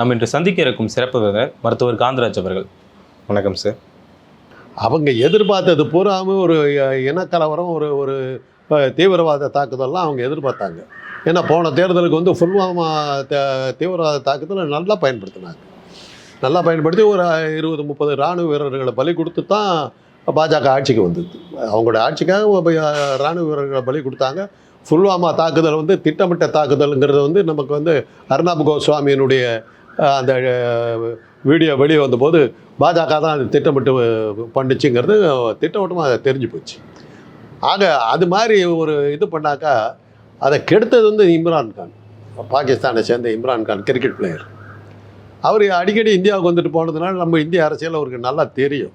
நம்ம இன்று சந்திக்க இருக்கும் சிறப்பு விருந்தினர் மருத்துவர் காந்தராஜ் அவர்கள். வணக்கம் சார் அவங்க எதிர்பார்த்தது பூராவும் ஒரு இனக்கலவரம் ஒரு ஒரு தீவிரவாத தாக்குதல்லாம் அவங்க எதிர்பார்த்தாங்க. ஏன்னா போன தேர்தலுக்கு வந்து புல்வாமா த- தீவிரவாத தாக்குதலை நல்லா பயன்படுத்தினாங்க. நல்லா பயன்படுத்தி ஒரு இருபது முப்பது இராணுவ வீரர்களை பலி கொடுத்து தான் பாஜக ஆட்சிக்கு வந்தது. அவங்களோட ஆட்சிக்காக இராணுவ வீரர்களை பலி கொடுத்தாங்க. புல்வாமா தாக்குதல் வந்து திட்டமிட்ட தாக்குதலுங்கிறது வந்து நமக்கு வந்து அர்ணாப் கோஸ்வாமியினுடைய அந்த வீடியோ வெளியே வந்தபோது பாஜக தான் அது திட்டமிட்டு பண்ணுச்சுங்கிறது திட்டமிட்டமாக அதை தெரிஞ்சு போச்சு. ஆக அது மாதிரி ஒரு இது பண்ணாக்கா அதை கெடுத்தது வந்து இம்ரான் கான். பாகிஸ்தானை சேர்ந்த இம்ரான் கான் கிரிக்கெட் பிளேயர் அவர் அடிக்கடி இந்தியாவுக்கு வந்துட்டு போனதுனால நம்ம இந்திய அரசியல் அவருக்கு நல்லா தெரியும்.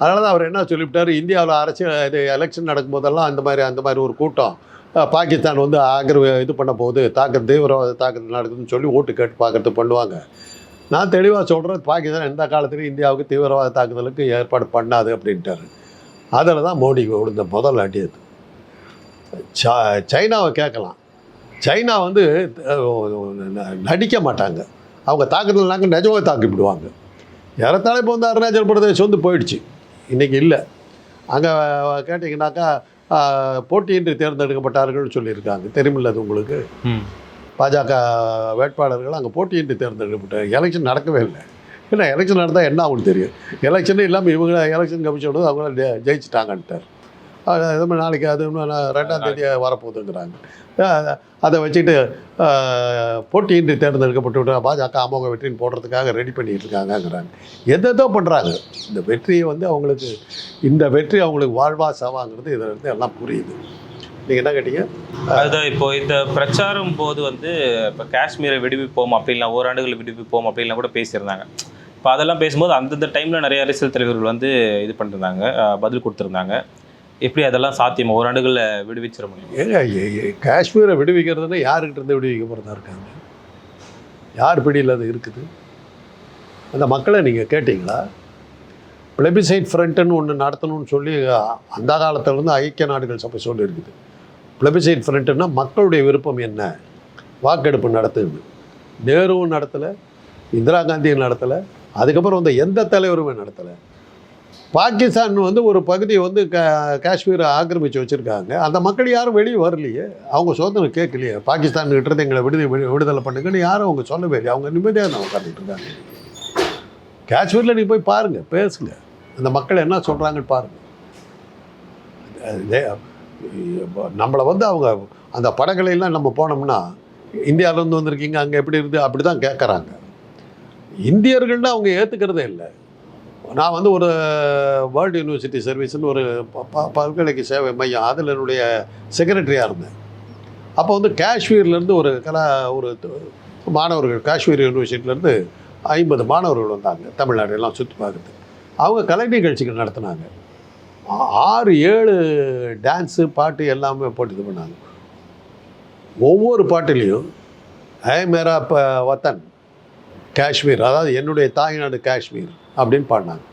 அதனால தான் அவர் என்ன சொல்லிவிட்டார் இந்தியாவில் அரசியல் இது எலெக்ஷன் நடக்கும்போதெல்லாம் அந்த மாதிரி அந்த மாதிரி ஒரு கூட்டம். பாகிஸ்தான் வந்து ஆக்கிர இது பண்ண போகுது. தாக்குறது தீவிரவாத தாக்குதல் நடக்குதுன்னு சொல்லி ஓட்டு கேட்டு பார்க்கறது பண்ணுவாங்க. நான் தெளிவாக சொல்கிறேன் பாகிஸ்தான் எந்த காலத்துலையும் இந்தியாவுக்கு தீவிரவாத தாக்குதலுக்கு ஏற்பாடு பண்ணாது அப்படின்ட்டாரு. அதில் தான் மோடி விழுந்த முதல் அடி அது. சைனாவை கேட்கலாம். சைனா வந்து ந- நடிக்க மாட்டாங்க. அவங்க தாக்குதல்னாங்க நிஜமாக தாக்கிவிடுவாங்க ஏறத்தாழ இப்போ வந்து அருணாச்சல் பிரதேஷ் வந்து போயிடுச்சு. இன்றைக்கி இல்லை. அங்கே கேட்டிங்கனாக்கா போட்டியின்றி தேர்ந்தெடுக்கப்பட்டார்கள் சொல்லியிருக்காங்க. தெரியுமில்ல அது உங்களுக்கு? பாஜக வேட்பாளர்கள் அங்கே போட்டியின்றி தேர்ந்தெடுக்கப்பட்ட எலெக்ஷன் நடக்கவே இல்லை. ஏன்னா எலெக்ஷன் நடந்தால் என்ன ஆகும்னு தெரியும். எலெக்ஷனே இல்லாமல் இவங்க எலெக்ஷன் கமிஷன் வந்து அவங்க ஜெ- ஜெயிச்சிட்டாங்கன்ட்டார். அது மாதிரி நாளைக்கு அது ரெண்டாம் தேதி வரப்போகுதுங்கிறாங்க. அதை வச்சுட்டு போட்டியின்றி தேர்ந்தெடுக்கப்பட்டு பாஜக அமோக வெற்றின்னு போடுறதுக்காக ரெடி பண்ணிட்டு இருக்காங்கங்கிறாங்க எதோ பண்ணுறாங்க இந்த வெற்றியை வந்து அவங்களுக்கு இந்த வெற்றி அவங்களுக்கு வாழ்வா சாவாங்கிறது இதில் இருந்து எல்லாம் புரியுது. நீங்கள் என்ன கேட்டீங்க? அதுதான் இப்போ இந்த பிரச்சாரம் போது வந்து இப்போ காஷ்மீரை விடுவிப்போம் அப்படின்லாம் ஓராண்டுகள் விடுவிப்போம் அப்படின்லாம் கூட பேசியிருந்தாங்க. இப்போ அதெல்லாம் பேசும்போது அந்தந்த டைமில் நிறைய அரசியல் தலைவர்கள் வந்து இது பண்ணிருந்தாங்க பதில் கொடுத்துருந்தாங்க. எப்படி அதெல்லாம் சாத்தியமா? ஓராண்டுகளில் விடுவிச்சிட முடியும்? ஏங்க காஷ்மீரை விடுவிக்கிறதுனா யாருக்கிட்ட இருந்து விடுவிக்க போகிறதா இருக்காங்க? யார் பிடியில் அது இருக்குது? அந்த மக்களை நீங்கள் கேட்டிங்களா? பிளபிசைட் ஃப்ரண்ட்டுன்னு ஒன்று நடத்தணும்னு சொல்லி அந்த காலத்திலேருந்து ஐக்கிய நாடுகள் சபை சொல்லியிருக்குது. பிளபிசைட் ஃப்ரண்ட்டுன்னா மக்களுடைய விருப்பம் என்ன? வாக்கெடுப்பு நடத்துன்னு நேருவும் நடத்தலை இந்திரா காந்தியும் நடத்தலை அதுக்கப்புறம் வந்து எந்த தலைவருமே நடத்தலை. பாகிஸ்தான் வந்து ஒரு பகுதியை வந்து கா காஷ்மீரை ஆக்கிரமித்து வச்சுருக்காங்க. அந்த மக்கள் யாரும் வெளியே வரலையே? அவங்க சுதந்திரம் கேட்கலையே? பாகிஸ்தான் எங்களை விடுதலை விடு- விடுதலை பண்ணுங்கன்னு யாரும் அவங்க சொல்லவே இல்லை அவங்க நிம்மதியாக நான் உட்காந்துட்டு இருக்காங்க. காஷ்மீரில் நீங்கள் போய் பாருங்கள் பேசுங்க. அந்த மக்கள் என்ன சொல்கிறாங்கன்னு பாருங்கள் நம்மளை வந்து அவங்க அந்த படங்களையெல்லாம் நம்ம போனோம்னா இந்தியாவிலேருந்து வந்திருக்கீங்க அங்கே எப்படி இருக்குது அப்படி தான் கேட்குறாங்க. இந்தியர்கள்னு அவங்க ஏற்றுக்கிறதே இல்லை. நான் வந்து ஒரு வேர்ல்டு யூனிவர்சிட்டி சர்வீஸ்னு ஒரு ப- ப- பல்கலைக்கு சேவை மையம். அதில் என்னுடைய செக்ரட்டரியாக இருந்தேன். அப்போ வந்து காஷ்மீர்லேருந்து ஒரு கலா ஒரு மாணவர்கள் காஷ்மீர் யூனிவர்சிட்டிலேருந்து ஐம்பது மாணவர்கள் வந்தாங்க தமிழ்நாடு எல்லாம் சுற்றி பார்க்குறது அவங்க கலை நிகழ்ச்சிகள் நடத்தினாங்க. ஆறு ஏழு டான்ஸு பாட்டு எல்லாமே போட்டு இது பண்ணாங்க. ஒவ்வொரு பாட்டுலேயும் ஐ மேரா ப வத்தன் காஷ்மீர் அதாவது என்னுடைய தாய்நாடு காஷ்மீர். அப்படின்னு பாடினாங்க.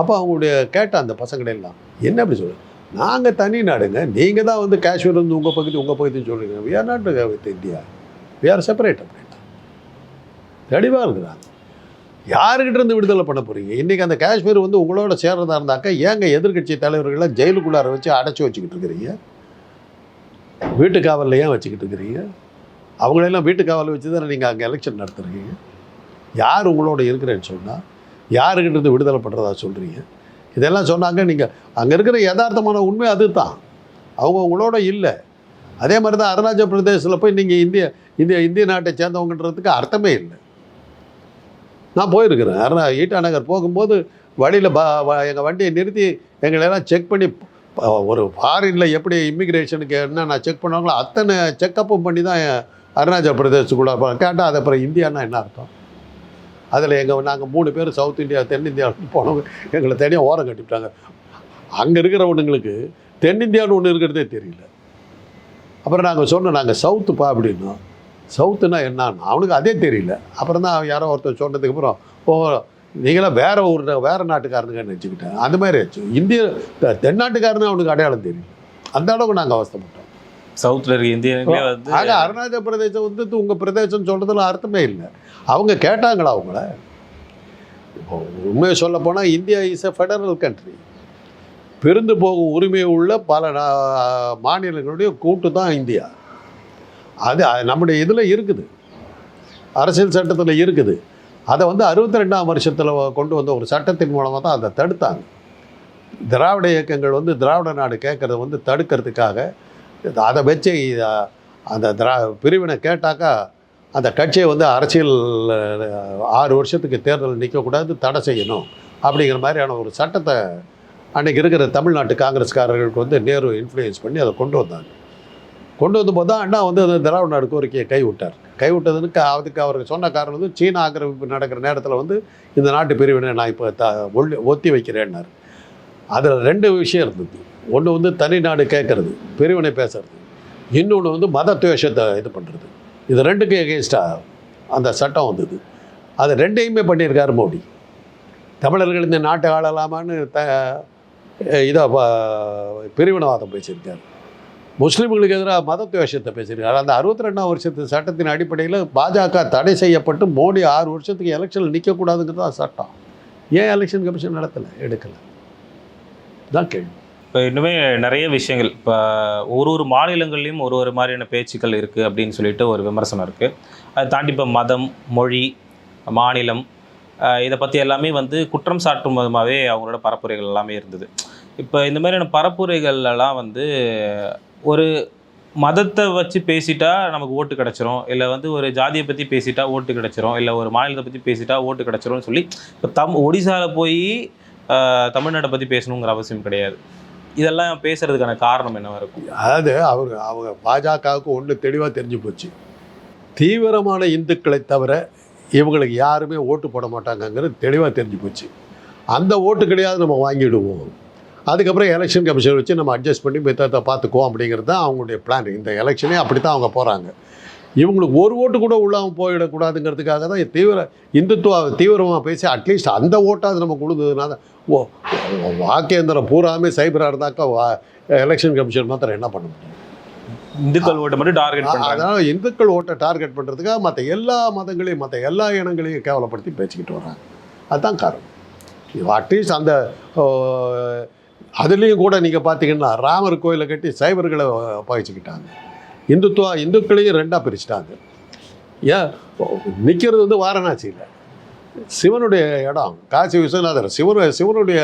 அப்போ அவங்களுடைய கேட்ட அந்த பசங்களையெல்லாம் என்ன அப்படி சொல்லு நாங்கள் தனி நாடுங்க. நீங்கள் தான் வந்து காஷ்மீர் வந்து உங்கள் பகுதி உங்கள் பகுதின்னு சொல்கிறீங்க we are not with India we are separate அப்படின்னா தெளிவாக இருக்கிறாங்க. யாருக்கிட்ட இருந்து விடுதலை பண்ண போகிறீங்க இன்றைக்கி அந்த காஷ்மீர் வந்து உங்களோட சேர்றதா இருந்தாக்கா ஏங்க எதிர்க்கட்சி தலைவர்களை ஜெயிலுக்குள்ளார வச்சு அடைச்சி வச்சுக்கிட்டு இருக்கிறீங்க? வீட்டு காவலில் ஏன் வச்சுக்கிட்டு இருக்கிறீங்க? அவங்களெல்லாம் வீட்டு காவலில் வச்சு தானே நீங்கள் அங்கே எலெக்ஷன் நடத்துகிறீங்க யார் உங்களோட இருக்கிறேன்னு சொன்னால் யாருக்கிட்டேருந்து விடுதலை பண்ணுறதா சொல்கிறீங்க இதெல்லாம் சொன்னாங்க நீங்கள் அங்கே இருக்கிற யதார்த்தமான உண்மை அதுதான். அவங்க உங்களோட இல்லை. அதே மாதிரி தான் அருணாச்சல் பிரதேசத்தில் போய் நீங்கள் இந்திய இந்திய இந்திய நாட்டை சேர்ந்தவங்கன்றதுக்கு அர்த்தமே இல்லை. நான் போயிருக்கிறேன். அருணா ஈட்டா நகர் போகும்போது வழியில் ப எங்கள் வண்டியை நிறுத்தி எங்களெல்லாம் செக் பண்ணி ஒரு ஃபாரினில் எப்படி இமிக்ரேஷனுக்கு என்னென்ன செக் பண்ணுவாங்களோ அத்தனை செக்கப்பும் பண்ணி தான் அருணாச்சல பிரதேசத்துக்குள்ளே கேட்டால் அது அப்புறம் இந்தியான்னா என்ன அர்த்தம்? அதில் எங்கள் நாங்கள் மூணு பேர் சவுத் இந்தியா தென்னிந்தியாவுக்கு போனவங்க எங்களை தனியாக ஓரம் கட்டிவிட்டாங்க. அங்கே இருக்கிறவனுங்களுக்கு தென்னிந்தியான்னு ஒன்று இருக்கிறதே தெரியல. அப்புறம் நாங்கள் சொன்னோம் நாங்கள் சவுத்துப்பா அப்படின்னோம் சவுத்துனா என்னன்னு அவனுக்கு அதே தெரியல. அப்புறம் தான் யாரோ ஒருத்தர் சொன்னதுக்கப்புறம் ஓ நீங்களாம் வேற ஊர் வேற நாட்டுக்காரனுங்கன்னு நினச்சிக்கிட்டேன். அந்த மாதிரி ஆச்சு. இந்திய தென்னாட்டுக்காரனு அவனுக்கு அடையாளம் தெரியல. அந்த அளவுக்கு நாங்கள் அவஸ்தைப்பட்டோம். சவுத்தில் இருக்க இந்தியாவிலே வந்து ஆக அருணாச்சல பிரதேசம் வந்து உங்க பிரதேசம் சொல்றதுல அர்த்தமே இல்லை. அவங்க கேட்டாங்களா அவங்கள? இப்போ உண்மையை சொல்ல போனால் India is a federal country பிரிந்து போகும் உரிமை உள்ள பல நா- மாநிலங்களுடைய கூட்டு தான் இந்தியா. அது அது நம்முடைய இதில் இருக்குது. அரசியல் சட்டத்தில் இருக்குது. அதை வந்து அறுபத்தி ரெண்டாம் வருஷத்தில் கொண்டு வந்த ஒரு சட்டத்தின் மூலமாக தான் அதை தடுத்தாங்க. திராவிட இயக்கங்கள் வந்து திராவிட நாடு கேட்குறத வந்து தடுக்கிறதுக்காக அதை வச்சு அந்த திரா பிரிவினை கேட்டாக்கா அந்த கட்சியை வந்து அரசியல் ஆறு வருஷத்துக்கு தேர்தல் நிற்கக்கூடாது தடை செய்யணும் அப்படிங்கிற மாதிரியான ஒரு சட்டத்தை அன்றைக்கி இருக்கிற தமிழ்நாட்டு காங்கிரஸ்காரர்களுக்கு வந்து நேரு இன்ஃப்ளூயன்ஸ் பண்ணி அதை கொண்டு வந்தாங்க. கொண்டு வந்தபோது தான் அண்ணா வந்து அந்த திராவிட நாடு கோரிக்கையை கைவிட்டார். கைவிட்டதுக்கு அதுக்கு அவர் சொன்ன காரணம் வந்து சீன ஆக்கிரமிப்பு நடக்கிற நேரத்தில் வந்து இந்த நாட்டு பிரிவினை நான் இப்போ த ஒல்லி ஒத்தி வைக்கிறேன்னாரு. அதில் ரெண்டு விஷயம் இருந்தது. ஒன்று வந்து தனி நாடு கேட்கறது பிரிவினை பேசுறது. இன்னொன்று வந்து மத துவேஷத்தை இது பண்ணுறது இது ரெண்டுக்கும் எகெயின்ஸ்டாக அந்த சட்டம் வந்தது. அது ரெண்டையுமே பண்ணியிருக்காரு மோடி. தமிழர்கள் இந்த நாட்டை ஆளலாமான்னு த இதை பிரிவினவாதம் பேசியிருக்காரு. முஸ்லீம்களுக்கு எதிராக மதத்துவேஷத்தை பேசியிருக்காரு. அந்த அறுபத்தி ரெண்டாம் வருஷத்து சட்டத்தின் அடிப்படையில் பாஜக தடை செய்யப்பட்டு மோடி ஆறு வருஷத்துக்கு எலெக்ஷனில் நிற்கக்கூடாதுங்கிறது தான் சட்டம். ஏன் எலெக்ஷன் கமிஷன் நடத்தலை? எடுக்கலை. தான் கேள்வி. இப்போ இன்னுமே நிறைய விஷயங்கள். இப்போ ஒரு ஒரு மாநிலங்கள்லையும் ஒரு ஒரு மாதிரியான பேச்சுக்கள் இருக்குது அப்படின்னு சொல்லிட்டு ஒரு விமர்சனம் இருக்குது அதை தாண்டி இப்போ மதம் மொழி மாநிலம் இதை பற்றி எல்லாமே வந்து குற்றம் சாட்டும் விதமாகவே அவங்களோட பரப்புரைகள் எல்லாமே இருந்தது. இப்போ இந்த மாதிரியான பரப்புரைகள்லாம் வந்து ஒரு மதத்தை வச்சு பேசிட்டா நமக்கு ஓட்டு கிடச்சிரும். இல்லை வந்து ஒரு ஜாதியை பற்றி பேசிட்டா ஓட்டு கிடச்சிரும். இல்லை ஒரு மாநிலத்தை பற்றி பேசிட்டா ஓட்டு கிடச்சிரும்னு சொல்லி இப்போ தம் ஒடிசாவில் போய் தமிழ்நாட்டை பற்றி பேசணுங்கிற அவசியம் கிடையாது. இதெல்லாம் பேசுறதுக்கான காரணம் என்னவா இருக்கும்? அதாவது அவங்க அவங்க பாஜகவுக்கு ஒன்று தெளிவாக தெரிஞ்சு போச்சு. தீவிரமான இந்துக்களை தவிர இவங்களுக்கு யாருமே ஓட்டு போட மாட்டாங்கங்கிறது தெளிவாக தெரிஞ்சு போச்சு. அந்த ஓட்டு கிடையாது நம்ம வாங்கிடுவோம். அதுக்கப்புறம் எலெக்ஷன் கமிஷன் வச்சு நம்ம அட்ஜஸ்ட் பண்ணி மித்தத்தை பார்த்துக்குவோம் அப்படிங்கிறது தான் அவங்களுடைய பிளான் இந்த எலெக்ஷனே அப்படி தான் அவங்க போகிறாங்க இவங்களுக்கு ஒரு ஓட்டு கூட உள்ளாமல் போயிடக்கூடாதுங்கிறதுக்காக தான் தீவிர இந்துத்துவ தீவிரமாக பேசி அட்லீஸ்ட் அந்த ஓட்டாவது நம்ம கொடுத்ததுனால ஓ வாக்கேந்திரம் பூராமே சைபராக இருந்தாக்கா வா எலெக்ஷன் கமிஷன் மாத்திரம் என்ன பண்ண முடியும்? இந்துக்கள் ஓட்டை மட்டும் டார்கெட் அதனால் இந்துக்கள் ஓட்டை டார்கெட் பண்ணுறதுக்காக மற்ற எல்லா மதங்களையும் மற்ற எல்லா இனங்களையும் கேவலப்படுத்தி பேசிக்கிட்டு வர்றாங்க. அதுதான் காரணம். அட்லீஸ்ட் அந்த அதுலேயும் கூட நீங்கள் பார்த்தீங்கன்னா ராமர் கோயிலை கட்டி சைவர்களை பகிச்சுக்கிட்டாங்க இந்துத்துவா இந்துக்களையும் ரெண்டாக பிரிச்சுட்டாங்க. ஏன்? நிற்கிறது வந்து வாரணாசியில் சிவனுடைய இடம் காசி விஸ்வநாதர் சிவன் சிவனுடைய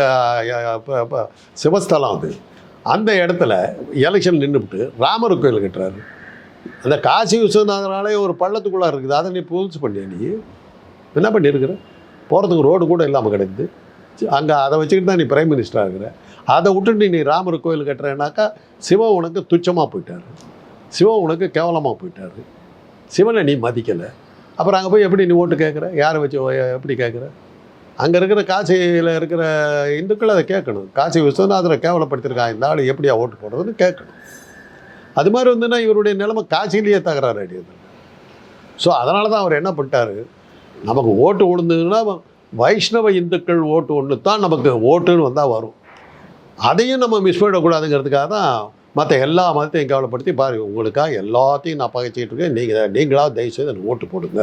சிவஸ்தலம் அது. அந்த இடத்துல எலெக்ஷன் நின்றுபிட்டு ராமர் கோயில் கட்டுறாரு. அந்த காசி விஸ்வநாதனாலே ஒரு பள்ளத்துக்குள்ளே இருக்குது. அதை நீ புதுசு பண்ணிய நீ? என்ன பண்ணியிருக்கிற போகிறதுக்கு ரோடு கூட இல்லாமல் கிடைக்குது. அங்கே அதை வச்சுக்கிட்டு தான் நீ பிரைம் மினிஸ்டராக இருக்கிற அதை விட்டுட்டு நீ ராமர் கோயில் கட்டுறேன்னாக்கா சிவன் உனக்கு துச்சமாக போயிட்டாரு. சிவன் உனக்கு கேவலமாக போயிட்டாரு. சிவனை நீ மதிக்கலை. அப்புறம் அங்கே போய் எப்படி நீ ஓட்டு கேட்குற யாரை வச்சு எப்படி கேட்குற அங்கே இருக்கிற காசியில் இருக்கிற இந்துக்கள் அதை கேட்கணும். காசி விஸ்வநாதரை கேவலப்படுத்திருக்காங்க இந்த ஆள் எப்படியா ஓட்டு போடுறதுன்னு கேட்கணும். அது மாதிரி வந்துன்னா இவருடைய நிலைமை காசிலேயே தகராறு அடியது ஸோ அதனால தான் அவர் என்ன பண்ணிட்டாரு? நமக்கு ஓட்டு விழுந்ததுன்னா வைஷ்ணவ இந்துக்கள் ஓட்டு ஒன்று தான் நமக்கு ஓட்டுன்னு வந்தால் வரும். அதையும் நம்ம மிஸ் பண்ணிடக்கூடாதுங்கிறதுக்காக தான் மற்ற எல்லா மதத்தையும் கேவலப்படுத்தி பாருங்க உங்களுக்காக எல்லாத்தையும் நான் பகைச்சிட்டு இருக்கேன். நீங்கள் நீங்களாவது தயவு செய்து எனக்கு ஓட்டு போடுங்க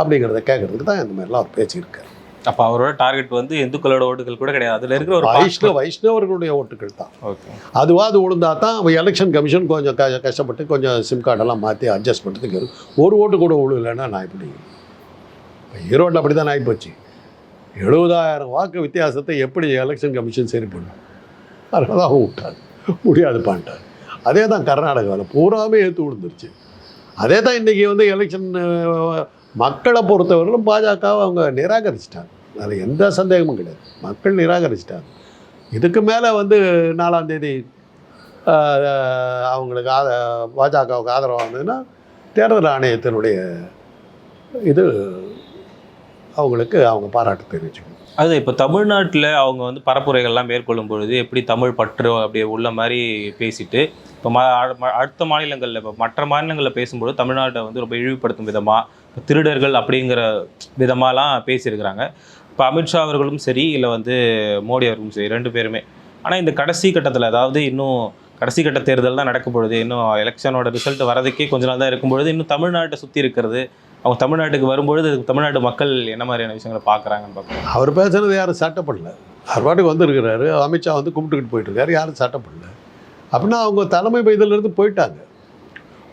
அப்படிங்கிறத கேட்கறதுக்கு தான் இந்த மாதிரிலாம் அவர் பேசியிருக்காரு. அப்ப அவரோட டார்கெட் வந்து இந்துக்களோட ஓட்டுகள் கூட கிடையாது. அதுல இருக்கிற ஒரு வைஷ்ணவ வைஷ்ணவர்களுடைய ஓட்டுகள் தான். ஓகே. அதுவா அது விழுந்தா தான் எலெக்ஷன் கமிஷன் கொஞ்சம் கஷ்டப்பட்டு கொஞ்சம் சிம் கார்டெல்லாம் மாற்றி அட்ஜஸ்ட் பண்ணுறதுக்கு. ஒரு ஓட்டு கூட விழுலைன்னா நான் எப்படி? இப்போ ஈரோட்டில் அப்படி தான் ஆகிப்போச்சு எழுபதாயிரம் வாக்கு வித்தியாசத்தை எப்படி எலெக்ஷன் கமிஷன் சரி பண்ணும்? அதனால தான் விட்டார் முடியாதுப்பான்ட்டார் அதே தான் கர்நாடகாவில் பூராமே ஏற்று விழுந்துருச்சு. அதே தான் இன்றைக்கி வந்து எலெக்ஷன் மக்களை பொறுத்தவரையிலும் பாஜகவை அவங்க நிராகரிச்சிட்டாங்க. அதில் எந்த சந்தேகமும் கிடையாது. மக்கள் நிராகரிச்சிட்டாங்க. இதுக்கு மேலே வந்து நாலாம் தேதி அவங்களுக்கு ஆத பாஜகவுக்கு ஆதரவாக இருந்ததுன்னா தேர்தல் ஆணையத்தினுடைய இது அவங்களுக்கு அவங்க பாராட்டு தெரிவிச்சுக்கணும். அது இப்போ தமிழ்நாட்டில் அவங்க வந்து பரப்புரைகள்லாம் மேற்கொள்ளும் பொழுது எப்படி தமிழ் பற்று அப்படியே உள்ள மாதிரி பேசிட்டு இப்போ ம அடுத்த மாநிலங்களில் இப்போ மற்ற மாநிலங்களில் பேசும்போது தமிழ்நாட்டை வந்து ரொம்ப இழிவுபடுத்தும் விதமாக திருடர்கள் அப்படிங்கிற விதமாலாம் பேசியிருக்கிறாங்க. இப்போ அமித்ஷா அவர்களும் சரி இல்லை வந்து மோடி அவர்களும் சரி ரெண்டு பேருமே. ஆனால் இந்த கடைசி கட்டத்தில் அதாவது இன்னும் கடைசி கட்ட தேர்தல் தான் நடக்க இன்னும் எலெக்ஷனோட ரிசல்ட் வரதுக்கே கொஞ்ச நாள் தான் இருக்கும் பொழுது இன்னும் தமிழ்நாட்டை சுற்றி இருக்கிறது அவங்க தமிழ்நாட்டுக்கு வரும்பொழுது தமிழ்நாட்டு மக்கள் என்ன மாதிரியான விஷயங்களை பார்க்குறாங்கன்னு பார்க்குறோம் அவர் பேசுறது யாரும் சட்டப்படல. அவர் பாட்டுக்கு வந்திருக்கிறாரு. அமித்ஷா வந்து கும்பிட்டுக்கிட்டு போயிட்டுருக்காரு யாரும் சட்டப்படல. அப்படின்னா அவங்க தலைமை இருந்து போயிட்டாங்க.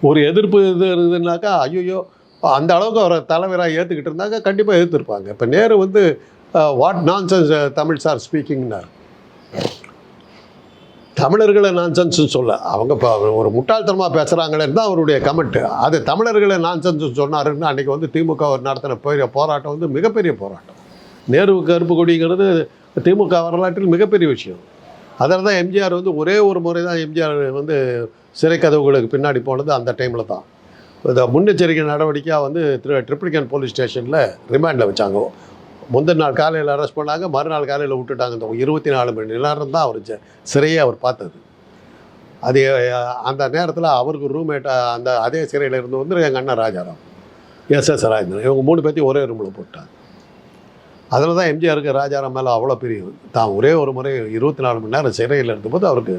ஒரு எதிர்ப்பு இது இருந்ததுனாக்கா ஐயோ அந்த அளவுக்கு அவரை தலைவராக ஏற்றுக்கிட்டு இருந்தாங்க கண்டிப்பாக எதிர்த்துருப்பாங்க. இப்போ நேரு வந்து வாட் நான் சென்ஸ் தமிழ் சார் ஸ்பீக்கிங்னார் தமிழர்களை நான்சென்ஸ் சொல்ல அவங்க இப்போ ஒரு முட்டாள்தனமாக பேசுகிறாங்களேன்னு தான் அவருடைய கமெண்ட்டு அது தமிழர்களை நான்சென்ஸ் சொன்னாருன்னு அன்றைக்கி வந்து திமுக ஒரு நடத்தின பெரிய போராட்டம் வந்து மிகப்பெரிய போராட்டம். நேரு கருப்பு கொடிங்கிறது திமுக வரலாற்றில் மிகப்பெரிய விஷயம். அதில் தான் எம்ஜிஆர் வந்து ஒரே ஒரு முறை தான் எம்ஜிஆர் வந்து சிறை கதவுகளுக்கு பின்னாடி போனது அந்த டைமில் தான். இந்த முன்னெச்சரிக்கை நடவடிக்கையாக வந்து திரு ட்ரிப்ளிகன் போலீஸ் ஸ்டேஷனில் ரிமாண்டில் வச்சாங்க. முந்தின நாள் காலையில் அரெஸ்ட் பண்ணாங்க மறுநாள் காலையில் விட்டுட்டாங்க. இந்த இருபத்தி நாலு மணி நேரம் தான் அவர் ஜ- சிறையே அவர் பார்த்தது. அது அந்த நேரத்தில் அவருக்கு ரூம்மேட்டாக அந்த அதே சிறையில் இருந்து வந்து எங்கள் அண்ணன் ராஜாராம். S S Rajendran. இவங்க மூணு பேர்த்தையும் ஒரே ரூமில் போட்டாங்க. அதில் தான் எம்ஜிஆருக்கு ராஜாராம் மேலே அவ்வளோ பெரிய தான் ஒரே ஒரு முறை இருபத்தி நாலு மணி நேரம் சிறையில் இருந்தபோது அவருக்கு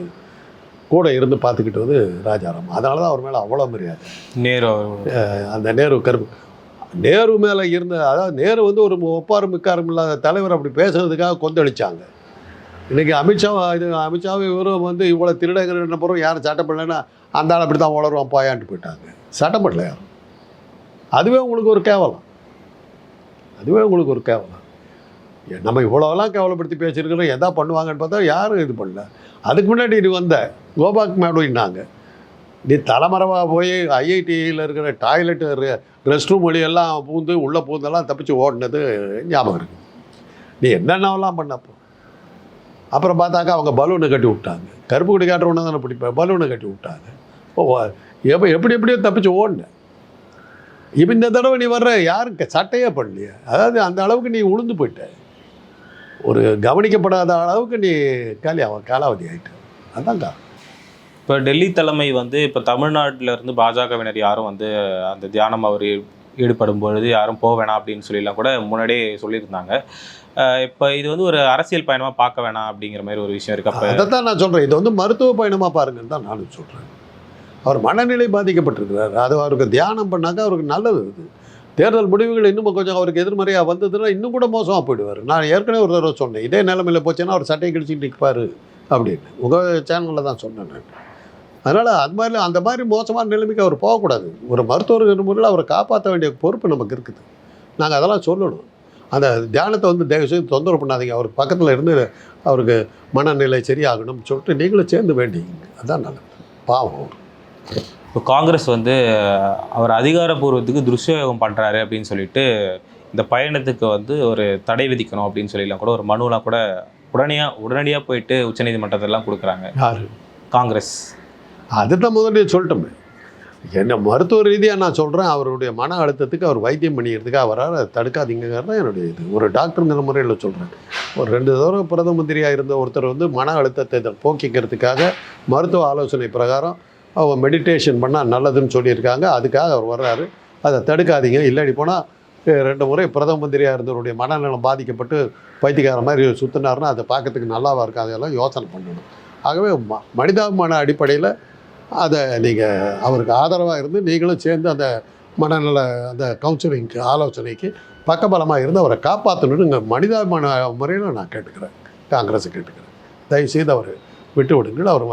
கூட இருந்து பார்த்துக்கிட்டு வந்து ராஜாராம். அதனால தான் அவர் மேலே அவ்வளோ மரியாதை. நேரு அந்த நேரு கருப்பு. நேரு மேலே இருந்த அதாவது நேரு வந்து ஒரு ஒப்பாரும் மிக்காரும் இல்லாத தலைவர் அப்படி பேசுறதுக்காக கொந்தளிச்சாங்க. இன்றைக்கி அமித்ஷா இது அமித்ஷாவை இவரும் வந்து இவ்வளோ திருடங்கிற பிறகு யாரும் சட்டம் பண்ணலைன்னா அந்த ஆள் அப்படி தான் வளருவான் போயான்ட்டு போயிட்டாங்க. சட்டம் பண்ணல யாரும். அதுவே உங்களுக்கு ஒரு கேவலம். அதுவே உங்களுக்கு ஒரு கேவலம். நம்ம இவ்வளோலாம் கேவலப்படுத்தி பேசியிருக்கிறோம் எதா பண்ணுவாங்கன்னு பார்த்தா யாரும் இது பண்ணல. அதுக்கு முன்னாடி நீ வந்த கோபாக் மேடுனாங்க நீ தலைமறைவாக போய் ஐஐடியில் இருக்கிற டாய்லெட்டு ரெஸ்ட் ரூம் வழியெல்லாம் பூந்து உள்ளே பூந்தெல்லாம் தப்பிச்சு ஓடினது ஞாபகம் இருக்கு. நீ என்னென்னலாம் பண்ணப்போ அப்புறம் பார்த்தாக்கா அவங்க பலூனை கட்டி விட்டாங்க. கருப்பு கொடி காட்டுறவன தானே பிடிப்பேன் பலூனை கட்டி விட்டாங்க. ஓ எப்போ எப்படி எப்படியோ தப்பிச்சு ஓடினேன் இப்போ இந்த தடவை நீ வர்ற யாருக்கு சட்டையே பண்ணலையே அதாவது அந்த அளவுக்கு நீ உளுந்து போயிட்ட. ஒரு கவனிக்கப்படாத அளவுக்கு நீ காலி அவ காலாவதி ஆகிட்ட அதான் காரணம் இப்போ டெல்லி தலைமை வந்து இப்போ தமிழ்நாட்டில் இருந்து பாஜகவினர் யாரும் வந்து அந்த தியானம் அவர் ஈடுபடும் பொழுது யாரும் போக வேணாம் அப்படின்னு சொல்லிலாம் கூட முன்னாடியே சொல்லியிருந்தாங்க. இப்போ இது வந்து ஒரு அரசியல் பயணமாக பார்க்க வேணாம் அப்படிங்கிற மாதிரி ஒரு விஷயம் இருக்கு. அப்போ அதை தான் நான் சொல்கிறேன் இது வந்து மருத்துவ பயணமாக பாருங்கன்னு தான் நானும் சொல்கிறேன் அவர் மனநிலை பாதிக்கப்பட்டிருக்கிறார். அது அவருக்கு தியானம் பண்ணாக்க அவருக்கு நல்லது இது. தேர்தல் முடிவுகள் இன்னும் கொஞ்சம் அவருக்கு எதிர்மறையாக வந்ததுன்னா இன்னும் கூட மோசமாக போயிடுவார். நான் ஏற்கனவே ஒரு தடவை சொன்னேன் இதே நிலமையில் போச்சுன்னா அவர் சட்டையை கிழிச்சிட்டு நிற்பார் அப்படின்னு. உங்கள் சேனலில் தான் சொன்னேன் நான். அதனால் அது மாதிரி அந்த மாதிரி மோசமான நிலைமைக்கு அவர் போகக்கூடாது. ஒரு மருத்துவர் முறையில் அவரை காப்பாற்ற வேண்டிய பொறுப்பு நமக்கு இருக்குது. நாங்கள் அதெல்லாம் சொல்லணும். அந்த தியானத்தை வந்து தயவு செய்து தொந்தரவு பண்ணாதீங்க. அவர் பக்கத்தில் இருந்து அவருக்கு மனநிலை சரியாகணும்னு சொல்லிட்டு நீங்களும் சேர்ந்து வேண்டிங்க அதான் நல்லது. பாவம். அவர் இப்போ காங்கிரஸ் வந்து அவர் அதிகாரப்பூர்வத்துக்கு துஷ்பிரயோகம் பண்ணுறாரு அப்படின்னு சொல்லிட்டு இந்த பயணத்துக்கு வந்து ஒரு தடை விதிக்கணும் அப்படின்னு சொல்லிலாம் கூட ஒரு மனுலாம் கூட உடனடியாக உடனடியாக போயிட்டு உச்சநீதிமன்றத்திலாம் கொடுக்குறாங்க. யார்? காங்கிரஸ். அதுதான் முதல்ல சொல்லிட்டோமே. என்ன மருத்துவ ரீதியாக நான் சொல்கிறேன் அவருடைய மன அழுத்தத்துக்கு அவர் வைத்தியம் பண்ணிக்கிறதுக்கு அவரால் தடுக்காதீங்கிறது தான் என்னுடைய இது. ஒரு டாக்டருங்கிற முறையில் சொல்கிறேன் ஒரு ரெண்டு தடவை பிரதம மந்திரியாக இருந்த ஒருத்தர் வந்து மன அழுத்தத்தை போக்கிக்கிறதுக்காக மருத்துவ ஆலோசனை பிரகாரம் அவங்க மெடிடேஷன் பண்ணால் நல்லதுன்னு சொல்லியிருக்காங்க. அதுக்காக அவர் வர்றாரு. அதை தடுக்காதீங்க. இல்லாடி போனால் ரெண்டு முறை பிரதம மந்திரியாக இருந்தவருடைய மனநலம் பாதிக்கப்பட்டு பைத்தியக்கார மாதிரி சுற்றினார்னா அதை பார்க்கறதுக்கு நல்லாவா இருக்கும் அதெல்லாம் யோசனை பண்ணணும். ஆகவே ம மனிதாபிமான அடிப்படையில் அதை நீங்கள் அவருக்கு ஆதரவாக இருந்து நீங்களும் சேர்ந்து அந்த மனநல அந்த கவுன்சிலிங்க்கு ஆலோசனைக்கு பக்கபலமாக இருந்து அவரை காப்பாற்றணும்னு இங்கே மனிதாபிமான முறையில் நான் கேட்டுக்கிறேன். காங்கிரஸை கேட்டுக்கிறேன். தயவுசெய்து அவர் விட்டு விடுங்கள் அவர்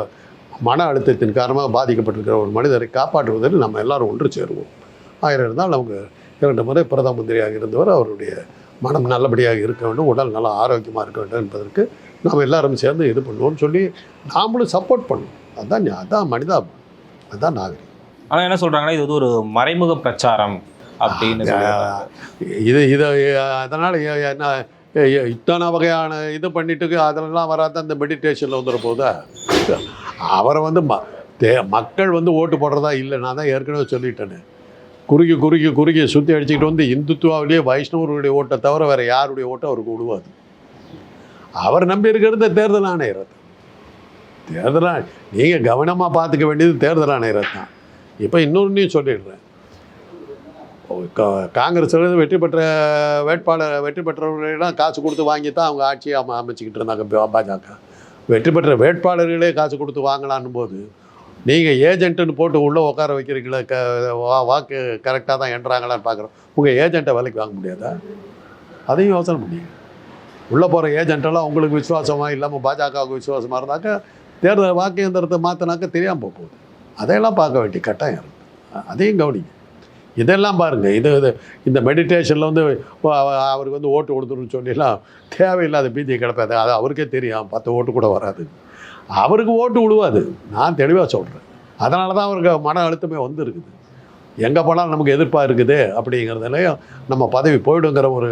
மன அழுத்தத்தின் காரணமாக பாதிக்கப்பட்டிருக்கிற ஒரு மனிதரை காப்பாற்றுவதில் நம்ம எல்லாரும் ஒன்று சேருவோம். ஆயிரம் இருந்தால் நமக்கு இரண்டு முறை பிரதம மந்திரியாக இருந்தவர் அவருடைய மனம் நல்லபடியாக இருக்க வேண்டும் உடல் நல்லா ஆரோக்கியமாக இருக்க வேண்டும் என்பதற்கு நாம் எல்லாரும் சேர்ந்து இது பண்ணுவோம்னு சொல்லி நாமளும் சப்போர்ட் பண்ணுவோம். அதான் ஞா- அதான் மனிதாபம் அதான் நாகரிகம். ஆனால் என்ன சொல்கிறாங்கன்னா இது வந்து ஒரு மறைமுக பிரச்சாரம் அப்படின்னு இது இதை அதனால் என்ன இத்தனை வகையான இது பண்ணிட்டு அதெல்லாம் வராத அந்த மெடிடேஷனில் வந்துட போதா? அவரை வந்து ம தே மக்கள் வந்து ஓட்டு போடுறதா இல்லை நான் தான் ஏற்கனவே சொல்லிட்டேன்னு குறுகி குறுகி குறுகி சுற்றி அடிச்சுக்கிட்டு வந்து இந்துத்துவாவிலேயே வைஷ்ணவர்களுடைய ஓட்டை தவிர வேறு யாருடைய ஓட்டை அவருக்கு விடுவாது அவர் நம்பி இருக்கிறது தேர்தல் ஆணையர். தேர்தல் நீங்கள் கவனமாக பார்த்துக்க வேண்டியது தேர்தல் ஆணையரை தான். இப்போ இன்னொன்றையும் சொல்லிடுறேன். காங்கிரஸ்லேருந்து வெற்றி பெற்ற வேட்பாளர் வெற்றி பெற்றவர்களிடம் காசு கொடுத்து வாங்கி தான் அவங்க ஆட்சியை அமைச்சிக்கிட்டு இருந்தாங்க பா- பாஜக. வெற்றி பெற்ற வேட்பாளர்களே காசு கொடுத்து வாங்கலான்னும் போது நீங்கள் ஏஜென்ட்டுன்னு போட்டு உள்ளே உட்கார வைக்கிறீங்களா க வா- வாக்கு கரெக்டாக தான் என்றாங்களான்னு பார்க்குறோம் உங்கள் ஏஜென்ட்டை வேலைக்கு வாங்க முடியாதா? அதையும் யோசனை பண்ணி உள்ளே போகிற ஏஜென்ட்டெல்லாம் உங்களுக்கு விசுவாசமாக இல்லாமல் பாஜகவுக்கு விசுவாசமாக இருந்தாக்கா தேர்தல் வாக்கு எந்திரத்தை மாற்றினாக்க தெரியாமல் போக போகுது. அதையெல்லாம் பார்க்க வேண்டிய கட்டாயம் இருக்குது அதையும் கவனிங்க. இதெல்லாம் பாருங்கள் இது இது இந்த மெடிடேஷனில் வந்து அவருக்கு வந்து ஓட்டு கொடுத்துருன்னு சொல்லிலாம் தேவையில்லாத பீதியை கிடப்பாது அது அவருக்கே தெரியும். பத்து ஓட்டு கூட வராது. அவருக்கு ஓட்டு விழுவாது நான் தெளிவாக சொல்கிறேன் அதனால தான் அவருக்கு மன அழுத்தமே வந்துருக்குது. எங்கே போனாலும் நமக்கு எதிர்ப்பாக இருக்குது அப்படிங்கிறதுலையும் நம்ம பதவி போயிடுங்கிற ஒரு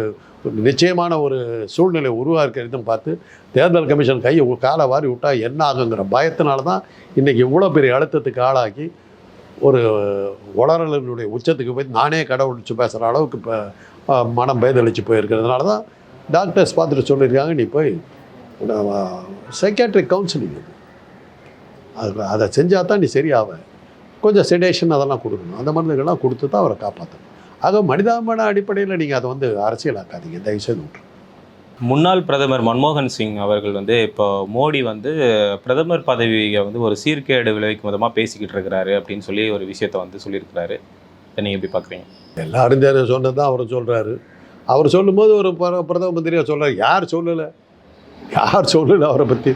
நிச்சயமான ஒரு சூழ்நிலை உருவாக்கிறதும் பார்த்து தேர்தல் கமிஷன் கையை காலை வாரி விட்டால் என்ன ஆகுங்கிற பயத்தினால தான் இன்றைக்கி இவ்வளோ பெரிய அழுத்தத்துக்கு ஆளாக்கி ஒரு உளறலினுடைய உச்சத்துக்கு போய் நானே கடவுளிச்சு பேசுகிற அளவுக்கு இப்போ மனம் பேதளிச்சு போயிருக்கிறதுனால தான் டாக்டர்ஸ் பார்த்துட்டு சொல்லியிருக்காங்க நீ போய் சைக்காட்ரிக் கவுன்சிலிங் அது அதை செஞ்சால் தான் நீ சரியாவ. கொஞ்சம் செடேஷன் அதெல்லாம் கொடுக்கணும். அந்த மருந்துகள்லாம் கொடுத்து தான் அவரை காப்பாற்றணும் ஆக மனிதாபமான அடிப்படையில் நீங்கள் அதை வந்து அரசியலாக்காதீங்க. தயவுசெய்து விட்டுருங்க. முன்னாள் பிரதமர் மன்மோகன் சிங் அவர்கள் வந்து இப்போ மோடி வந்து பிரதமர் பதவியை வந்து ஒரு சீர்கேடு விளைவிக்கும் விதமாக பேசிக்கிட்டு இருக்கிறாரு அப்படின்னு சொல்லி ஒரு விஷயத்த வந்து சொல்லியிருக்கிறாரு. நீங்கள் எப்படி பார்க்குறீங்க எல்லாரும் சொன்னது தான் அவர் சொல்கிறாரு அவர் சொல்லும்போது ஒரு பிர- பிரதம மந்திரியாக சொல்கிறார் யார் சொல்லலை? யார் சொல்லலை அவரை பற்றி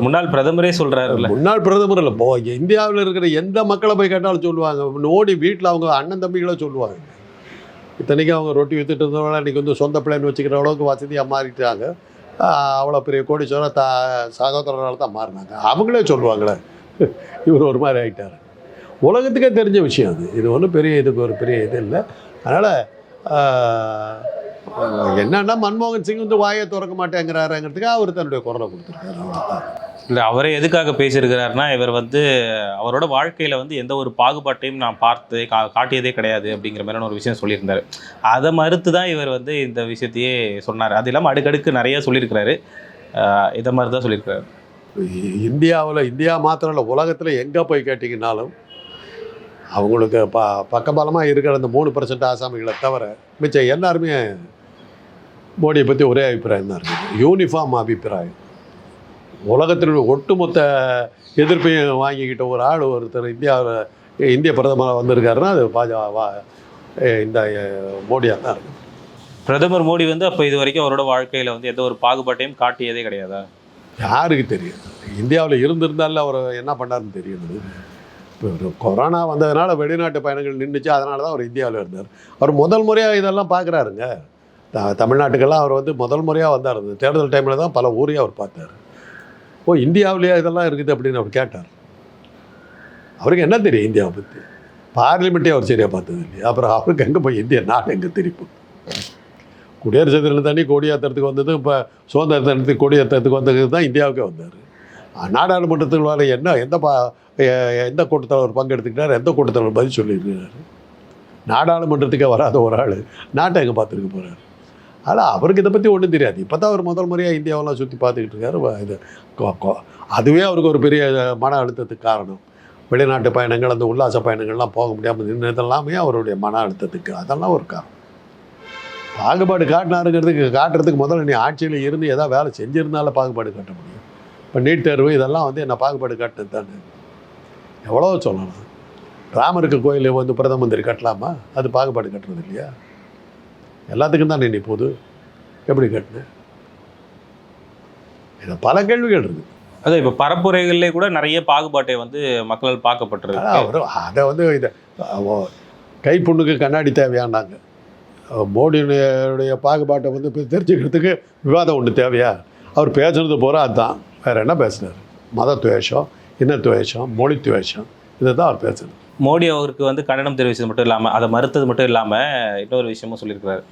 முன்னாள் பிரதமரே சொல்கிறாருல்ல முன்னாள் பிரதமர் இல்லை. போ இந்தியாவில் இருக்கிற எந்த மக்களை போய் கேட்டாலும் சொல்லுவாங்க. மோடி வீட்டில் அவங்க அண்ணன் தம்பிகளை சொல்லுவாங்க. இத்தனைக்கும் அவங்க ரொட்டி வித்துட்டு இருந்தவங்க இன்றைக்கி வந்து சொந்த பிள்ளைன்னு வச்சுக்கிற அளவுக்கு வசதியாக மாறிட்டாங்க. அவ்வளோ பெரிய கோடீஸ்வரர் தா சகோதரனால் தான் மாறினாங்க. அவங்களே சொல்லுவாங்களே. இவர் ஒரு மாதிரி ஆகிட்டார் உலகத்துக்கே தெரிஞ்ச விஷயம் அது. இது ஒன்றும் பெரிய இதுக்கு ஒரு பெரிய இது இல்லை. அதனால் என்னன்னா மன்மோகன் சிங் வந்து வாயை திறக்க மாட்டேங்கிறாருங்கிறதுக்காக அவர் தன்னுடைய குரலை கொடுத்துருக்காரு. அவ்வளோதான் இல்லை அவரே எதுக்காக பேசியிருக்கிறாருன்னா இவர் வந்து அவரோட வாழ்க்கையில் வந்து எந்த ஒரு பாகுபாட்டையும் நான் பார்த்து கா காட்டியதே கிடையாது அப்படிங்கிற மாதிரியான ஒரு விஷயம் சொல்லியிருந்தாரு. அதை மறுத்து தான் இவர் வந்து இந்த விஷயத்தையே சொன்னார். அது இல்லாமல் அடுக்கடுக்கு நிறைய சொல்லியிருக்கிறாரு. இதை மாதிரி தான் சொல்லியிருக்கிறாரு. இந்தியாவில் இந்தியா மாத்திரம் இல்லை உலகத்தில் எங்கே போய் கேட்டிங்கனாலும் அவங்களுக்கு ப பக்கபலமாக இருக்கிற அந்த மூணு பர்சன்ட் ஆசாமிகளை தவிர மிச்சம் எல்லாருமே மோடியை பற்றி ஒரே அபிப்பிராயம் தான் இருக்குது யூனிஃபார்ம் அபிப்பிராயம். உலகத்தினுடைய ஒட்டுமொத்த எதிர்ப்பையும் வாங்கிக்கிட்ட ஒரு ஆள் ஒருத்தர் இந்தியாவில் இந்திய பிரதமராக வந்திருக்காருன்னா அது பாஜக வா- இந்த மோடியாக தான். பிரதமர் மோடி வந்து அப்போ இது வரைக்கும் அவரோட வாழ்க்கையில் வந்து எந்த ஒரு பாகுபாட்டையும் காட்டியதே கிடையாதா? யாருக்கு தெரியும்? இந்தியாவில் இருந்திருந்தால அவர் என்ன பண்ணாருன்னு தெரியுது. கொரோனா வந்ததுனால வெளிநாட்டு பயணங்கள் நின்றுச்சு அதனால தான் அவர் இந்தியாவில் இருந்தார். அவர் முதல் முறையாக இதெல்லாம் பார்க்குறாருங்க த தமிழ்நாட்டுக்கெல்லாம் அவர் வந்து முதல் முறையாக வந்தார். தேர்தல் டைமில் தான் பல ஊரையும் அவர் பார்த்தார். ஓ இந்தியாவிலேயே இதெல்லாம் இருக்குது அப்படின்னு அவர் கேட்டார். அவருக்கு என்ன தெரியும் இந்தியாவை பற்றி பார்லிமெண்ட்டே அவர் சரியாக பார்த்தது இல்லையா? அப்புறம் அவருக்கு எங்கே போய் இந்திய நாடு எங்கே தெரியும் குடியரசு தினம் தண்ணி கொடியாத்திரத்துக்கு வந்ததும் இப்போ சுதந்திர தினத்துக்கு கொடியேற்றத்துக்கு வந்தது தான் இந்தியாவுக்கே வந்தார். நாடாளுமன்றத்தில் வர என்ன எந்த பா எந்த கூட்டத்தில் அவர் பங்கெடுத்துக்கிட்டார்? எந்த கூட்டத்தில் அவர் பதில் சொல்லியிருக்கிறாரு? நாடாளுமன்றத்துக்கே வராத ஒரு ஆள் நாட்டை எங்கே பார்த்துருக்க போகிறார் ஆனால் அவருக்கு இதை பற்றி ஒன்றும் தெரியாது. இப்போ தான் அவர் முதல் முறையாக இந்தியாவெல்லாம் சுற்றி பார்த்துக்கிட்டு இருக்காரு. இது கொ- அதுவே அவருக்கு ஒரு பெரிய மன அழுத்தத்துக்கு காரணம். வெளிநாட்டு பயணங்கள் அந்த உல்லாச பயணங்கள்லாம் போக முடியாமல் நின்றதெல்லாமே அவருடைய மன அழுத்தத்துக்கு அதெல்லாம் ஒரு காரணம். பாகுபாடு காட்டினாருங்கிறதுக்கு காட்டுறதுக்கு முதல்ல நீ ஆட்சியில் இருந்து ஏதாவது வேலை செஞ்சிருந்தாலும் பாகுபாடு காட்ட முடியும். இப்போ நீட் தேர்வு இதெல்லாம் வந்து என்ன பாகுபாடு காட்டுறது தானே? எவ்வளோ சொல்லலாம். ராமருக்கு கோயில் வந்து பிரதம மந்திரி கட்டலாமா? அது பாகுபாடு கட்டுறது இல்லையா? எல்லாத்துக்கும் தானே நீ போது. எப்படி கட்டுன இது பல கேள்விகள் இருக்குது அதான் இப்போ பரப்புரைகளிலே கூட நிறைய பாகுபாட்டை வந்து மக்களால் பார்க்கப்பட்டிருக்கு. அவர் அதை வந்து இதை கைப்புண்ணுக்கு கண்ணாடி தேவையானாங்க மோடியுடைய பாகுபாட்டை வந்து தெரிஞ்சுக்கிறதுக்கு விவாதம் ஒன்று தேவையா? அவர் பேசுனது பூரா அதுதான் வேற என்ன பேசுனார்? மத துவேஷம் இன துவேஷம் மொழி துவேஷம் இதை தான் அவர் பேசுனார் மோடி அவருக்கு வந்து கண்டனம் தெரிவித்தது மட்டும் இல்லாமல் அதை மறுத்தது மட்டும் இல்லாமல் இன்னொரு விஷயமும் சொல்லியிருக்கிறாரு.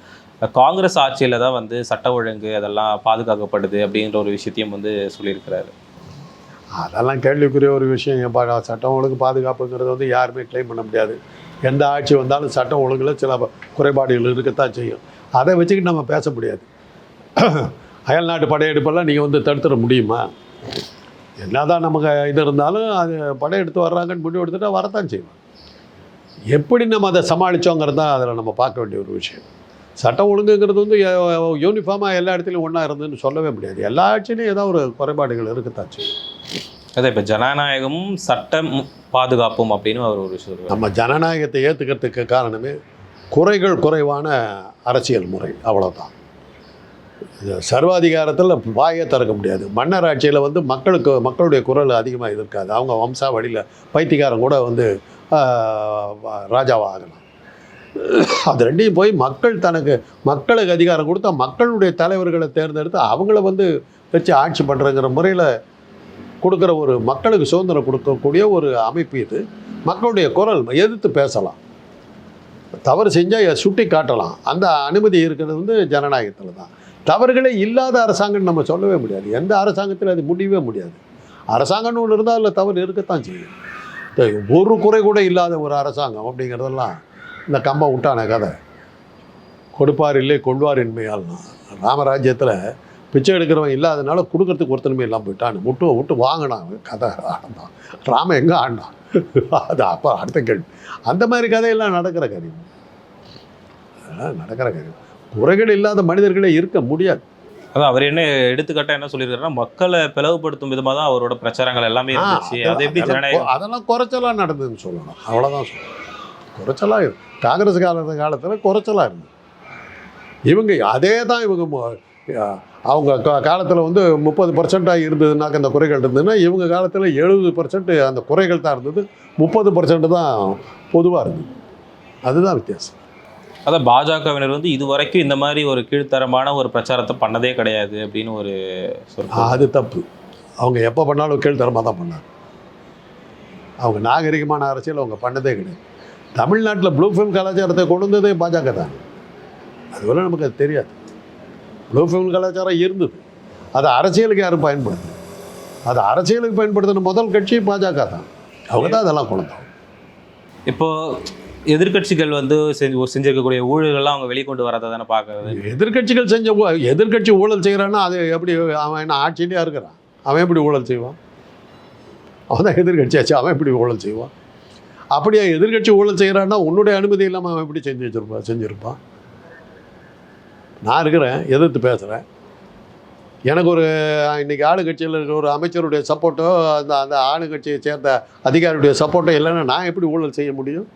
காங்கிரஸ் ஆட்சியில் தான் வந்து சட்ட ஒழுங்கு அதெல்லாம் பாதுகாக்கப்படுது அப்படின்ற ஒரு விஷயத்தையும் வந்து சொல்லியிருக்கிறாரு. அதெல்லாம் கேள்விக்குரிய ஒரு விஷயம். ஏன் சட்டம் ஒழுங்கு பாதுகாப்புங்கிறது வந்து யாருமே க்ளைம் பண்ண முடியாது. எந்த ஆட்சி வந்தாலும் சட்டம் ஒழுங்கில் சில குறைபாடுகள் இருக்கத்தான் செய்யும். அதை வச்சுக்கிட்டு நம்ம பேச முடியாது. அயல்நாட்டு படையெடுப்பெல்லாம் நீங்கள் வந்து தடுத்துட முடியுமா? என்னதான் நமக்கு இது இருந்தாலும் அது படையெடுத்து வர்றாங்கன்னு முடிவு எடுத்துகிட்டா வரத்தான் செய்வாங்க எப்படி நம்ம அதை சமாளித்தோங்கிறது தான் அதில் நம்ம பார்க்க வேண்டிய ஒரு விஷயம். சட்டம் ஒழுங்குங்கிறது வந்து யூனிஃபார்மாக எல்லா இடத்துலையும் ஒன்றா இருந்ததுன்னு சொல்லவே முடியாது. எல்லா ஆட்சியிலையும் ஏதாவது ஒரு குறைபாடுகள் இருக்கத்தான் செய்யும் அதான் இப்போ ஜனநாயகமும் சட்டம் பாதுகாப்பும் அப்படின்னு அவர் ஒரு விஷயம். நம்ம ஜனநாயகத்தை ஏற்றுக்கிறதுக்கு காரணமே குறைகள் குறைவான அரசியல் முறை. அவ்வளோதான் இது சர்வாதிகாரத்தில் வாயே திறக்க முடியாது. மன்னர் ஆட்சியில் வந்து மக்களுக்கு மக்களுடைய குரல் அதிகமாக இருக்காது. அவங்க வம்சாவளியில் பைத்தியக்காரன் கூட வந்து ராஜாவாக ஆகலாம். அது ரெண்டையும் போய் மக்கள் தனக்கு மக்களுக்கு அதிகாரம் கொடுத்தா மக்களுடைய தலைவர்களை தேர்ந்தெடுத்து அவங்கள வந்து வச்சு ஆட்சி பண்ணுறங்கிற முறையில் கொடுக்குற ஒரு மக்களுக்கு சுதந்திரம் கொடுக்கக்கூடிய ஒரு அமைப்பு இது. மக்களுடைய குரல் எதிர்த்து பேசலாம். தவறு செஞ்சால் சுட்டி காட்டலாம். அந்த அனுமதி இருக்கிறது வந்து ஜனநாயகத்தில் தான். தவறுகளே இல்லாத அரசாங்கம்னு நம்ம சொல்லவே முடியாது. எந்த அரசாங்கத்தில் அது முடியவே முடியாது. அரசாங்கம்னு ஒன்று இருந்தால் அதில் தவறு இருக்கத்தான் செய்யும். ஒரு குறை கூட இல்லாத ஒரு அரசாங்கம் அப்படிங்கிறதெல்லாம் இந்த கம்ப விட்டான கதை. கொடுப்பார் இல்லை கொள்வார் என்பையால் ராமராஜ்யத்தில் பிச்சை எடுக்கிறவன் இல்லாதனால கொடுக்கறதுக்கு ஒருத்தனமே இல்லாமல் போயிட்டான். விட்டு விட்டு வாங்கினான். கதை ஆண்டான் ராம எங்கே ஆண்டான்? அது அப்போ அடுத்த கேள்வி. அந்த மாதிரி கதையெல்லாம் நடக்கிற காரியம் நடக்கிற காரியம் குறைகள் இல்லாத மனிதர்களே இருக்க முடியாது. அதான் அவர் என்ன எடுத்துக்காட்டா என்ன சொல்லியிருக்காருன்னா மக்களை பிளவுபடுத்தும் விதமாக தான் அவரோட பிரச்சாரங்கள் எல்லாமே இருந்துச்சு. அது எப்படி அதெல்லாம் ஜனநாயகம் அதெல்லாம் குறைச்சலா நடந்ததுன்னு சொல்லணும். அவ்வளோதான் சொல்லணும். குறைச்சலா இருக்கு காங்கிரஸ் கால காலத்தில் குறைச்சலா இருந்தது இவங்க அதே தான் இவங்க அவங்க காலத்தில் வந்து முப்பது பர்சண்ட்டாக இருந்ததுனாக்க அந்த குறைகள் இருந்ததுன்னா இவங்க காலத்தில் எழுபது பர்சன்ட் அந்த குறைகள் தான் இருந்தது. முப்பது பர்சன்ட் தான் பொதுவாக இருந்தது. அதுதான் வித்தியாசம். அதான் பாஜகவினர் வந்து இது வரைக்கும் இந்த மாதிரி ஒரு கீழ்த்தரமான ஒரு பிரச்சாரத்தை பண்ணதே கிடையாது அப்படின்னு ஒரு அது தப்பு. அவங்க எப்போ பண்ணாலும் கீழ்த்தரமாக தான் பண்ணாங்க. அவங்க நாகரிகமான அரசியல் அவங்க பண்ணதே கிடையாது. தமிழ்நாட்டில் ப்ளூ ஃபிலிம் கலாச்சாரத்தை கொண்டு வந்ததே பாஜக தான். அதுவரை நமக்கு அது தெரியாது. ப்ளூ ஃபிலிம் கலாச்சாரம் இருந்தது. அதை அரசியலுக்கு யாரும் பயன்படுத்தல. அதை அரசியலுக்கு பயன்படுத்தின முதல் கட்சி பாஜக தான். அவங்க தான் அதெல்லாம் கொண்டு வந்தாங்க. இப்போ எதிர்க்கட்சிகள் வந்து செஞ்சு செஞ்சிருக்கக்கூடிய ஊழல்கள்லாம் அவங்க வெளிக்கொண்டு வரதை தானே பார்க்கறது. எதிர்க்கட்சிகள் செஞ்ச எதிர்கட்சி எதிர்க்கட்சி ஊழல் செய்கிறான்னா அது எப்படி அவன் என்ன ஆட்சியிலேயே இருக்கிறான்? அவன் எப்படி ஊழல் செய்வான்? அவன் தான் எதிர்கட்சியாச்சு அவன் எப்படி ஊழல் செய்வான்? அப்படியே எதிர்கட்சி ஊழல் செய்கிறான்னா உன்னுடைய அனுமதி இல்லாமல் அவன் எப்படி செஞ்சு வச்சிருப்பான் செஞ்சுருப்பான்? நான் இருக்கிறேன் எதிர்த்து பேசுகிறேன் எனக்கு ஒரு இன்னைக்கு ஆளுங்கட்சியில் இருக்கிற ஒரு அமைச்சருடைய சப்போர்ட்டோ அந்த அந்த ஆளுங்கட்சியை சேர்ந்த அதிகாரியுடைய சப்போர்ட்டோ இல்லைன்னா நான் எப்படி ஊழல் செய்ய முடியும்?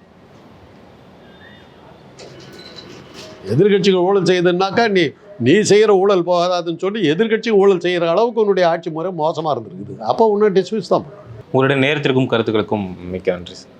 எதிர்க்கட்சிகள் ஊழல் செய்யுதுன்னாக்கா நீ நீ செய்கிற ஊழல் போகாதுன்னு சொல்லி எதிர்க்கட்சி ஊழல் செய்கிற அளவுக்கு உன்னுடைய ஆட்சி முறை மோசமாக இருந்திருக்குது. அப்போ இன்னும் டிஸ்மிஸ் தான் உங்களுடைய நேரத்திற்கும் கருத்துக்களுக்கும் மிக்க நன்றி சார்.